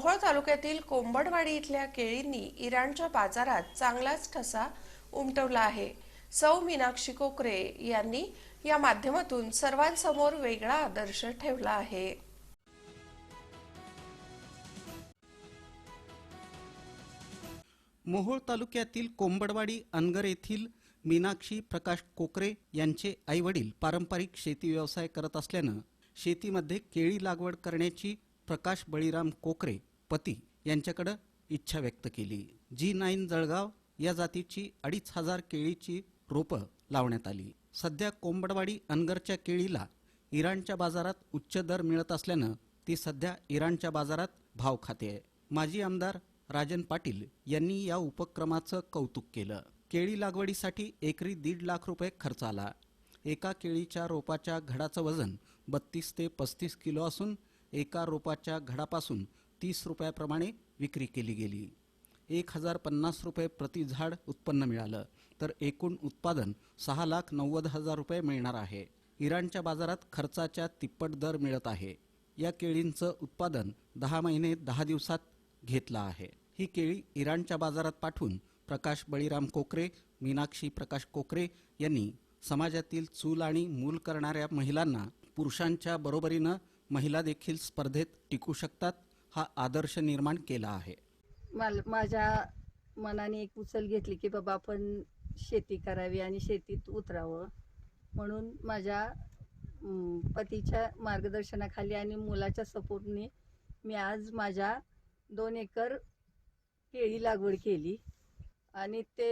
मोहोळ तालुक्यातील कोंबडवाडी इथल्या केळींनी इराणच्या बाजारात चांगलाच ठसा उमटवला आहे. सौ मीनाक्षी कोकरे यांनी या माध्यमातून सर्वांसमोर वेगळा आदर्श ठेवला आहे. मोहोळ तालुक्यातील कोंबडवाडी अनगर येथील मीनाक्षी प्रकाश कोकरे यांचे आईवडील पारंपरिक शेती व्यवसाय करत असल्यानं शेतीमध्ये केळी लागवड करण्याची प्रकाश बळीराम कोकरे पती यांच्याकडं इच्छा व्यक्त केली. जी नाईन जळगाव या जातीची अडीच हजार केळीची रोपं लावण्यात आली. सध्या कोंबडवाडी अनगरच्या केळीला इराणच्या बाजारात उच्च दर मिळत असल्यानं ती सध्या इराणच्या बाजारात भाव खाते आहे. माजी आमदार राजन पाटील यांनी या उपक्रमाचं कौतुक केलं. केळी लागवडीसाठी एकरी दीड लाख रुपये खर्च आला. एका केळीच्या रोपाच्या घडाचं वजन बत्तीस ते पस्तीस किलो असून एका रोपाच्या घडापासून तीस रुपयाप्रमाणे विक्री केली गेली. एक हजार पन्नास रुपये प्रति झाड उत्पन्न मिळालं. तर एकूण उत्पादन सहा लाख नव्वद हजार रुपये मिळणार आहे. इराणच्या बाजारात खर्चाच्या तिप्पट दर मिळत आहे. या केळींचं उत्पादन दहा महिने दहा दिवसात घेतलं आहे. ही केळी इराणच्या बाजारात पाठवून प्रकाश बळीराम कोकरे मीनाक्षी प्रकाश कोकरे यांनी समाजातील चूल आणि मूल करणाऱ्या महिलांना पुरुषांच्या बरोबरीनं महिला देखील स्पर्धेत टिकू शकतात. हा आदर्श निर्माण केला आहे. मला माझ्या मनाने एक उचल घेतली की बाबा आपण शेती करावी आणि शेतीत उतरावं. म्हणून माझ्या पतीच्या मार्गदर्शनाखाली आणि मुलाच्या सपोर्टने मी आज माझ्या दोन एकर केळी लागवड केली. आणि ते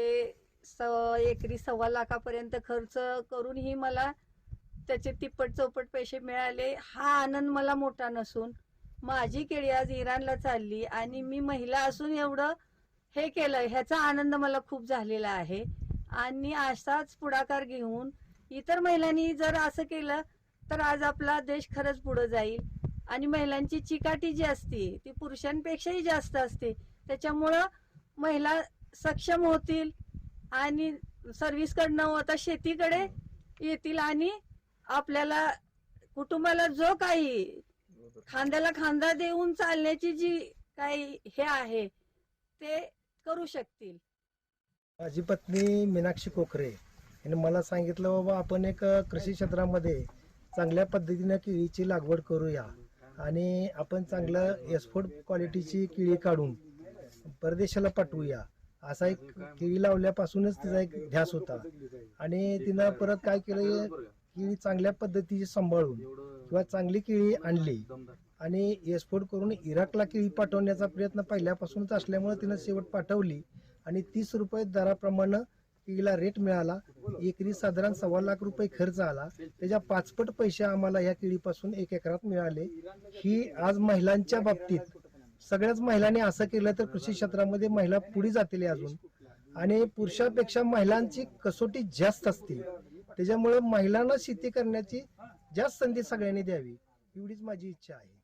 स एकरी सव्वा लाखापर्यंत खर्च करूनही मला त्याचे तिप्पट चौपट पैसे मिळाले. हा आनंद मला मोठा नसून माझी केळी आज इराणला चालली आणि मी महिला असून एवढं हे केलं ह्याचा आनंद मला खूप झालेला आहे. आणि असाच पुढाकार घेऊन इतर महिलांनी जर असं केलं तर आज आपला देश खरंच पुढे जाईल. आणि महिलांची चिकाटी जी असते ती पुरुषांपेक्षाही जास्त असते. त्याच्यामुळं महिला सक्षम होतील आणि सर्व्हिसकडनं होता शेतीकडे येतील आणि आपल्याला कुटुंबाला जो काही खांद्याला खांदा देऊन चालण्याची जी काही हे आहे ते करू शकतील. माझी पत्नी मीनाक्षी कोखरे यांनी मला सांगितलं बाबा आपण एक कृषी क्षेत्रामध्ये चांगल्या पद्धतीनं केळीची लागवड करूया आणि आपण चांगलं एक्सपोर्ट क्वालिटीची केळी काढून परदेशाला पाठवूया. असा एक केळी लावल्यापासूनच तिचा एक ध्यास होता. आणि तिनं परत काय केलं केळी चांगल्या पद्धतीची सांभाळून किंवा चांगली केळी आणली आणि एक्सपोर्ट करून इराकला केळी पाठवण्याचा प्रयत्न पहिल्यापासूनच असल्यामुळे तिनं शेवट पाठवली आणि तीस रुपये दराप्रमाणे केळीला रेट मिळाला. एकरी साधारण सव्वा लाख रुपये खर्च आला. त्याच्या पाचपट पैसे आम्हाला या केळीपासून एक एकरात मिळाले. ही आज महिलांच्या बाबतीत सगळ्याच महिलांनी असं केलं तर कृषी क्षेत्रामध्ये महिला पुढे जातील अजून. आणि पुरुषापेक्षा महिलांची कसोटी जास्त असते त्याच्यामुळे महिलांना शेती करण्याची जास्त संधी सगळ्यांनी द्यावी एवढीच माझी इच्छा आहे.